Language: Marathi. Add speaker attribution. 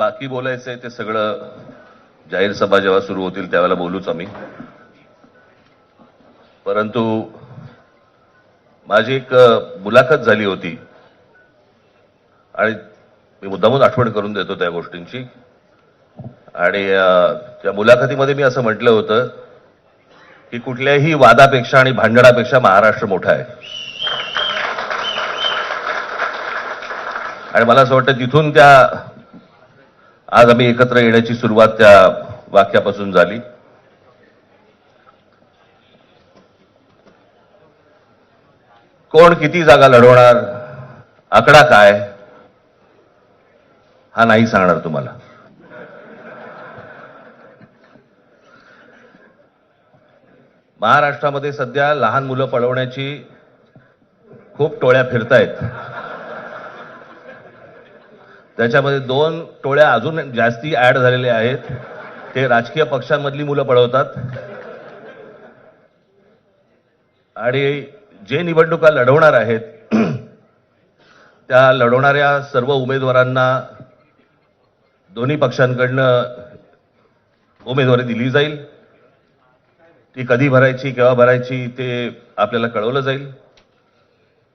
Speaker 1: बाकी बोलायचंय ते सगळं जाहीर सभा जेव्हा सुरू होतील त्यावेळेला बोलूच आम्ही. परंतु माझी एक मुलाखत झाली होती. आणि मी मुद्दामून आठवण करून देतो त्या गोष्टींची. आणि त्या मुलाखतीमध्ये मी असं म्हटलं होतं की कुठल्याही वादापेक्षा आणि भांडणापेक्षा महाराष्ट्र मोठा आहे. आणि मला असं वाटतं तिथून त्या आज आम्ही एकत्र येण्याची सुरुवात त्या वाक्यापासून झाली. कोण किती जागा लढवणार आकडा काय हा नाही सांगणार तुम्हाला. महाराष्ट्रामध्ये सध्या लहान मुलं पळवण्याची खूप टोळ्या फिरतायत. त्याच्यामध्ये दोन टोळ्या अजून जास्ती ॲड झालेल्या आहेत. ते राजकीय पक्षांमधली मुलं पळवतात. आणि जे निवडणुका लढवणार आहेत त्या लढवणाऱ्या सर्व उमेदवारांना दोन्ही पक्षांकडनं उमेदवारी दिली जाईल. ती कधी भरायची केव्हा भरायची ते आपल्याला कळवलं जाईल.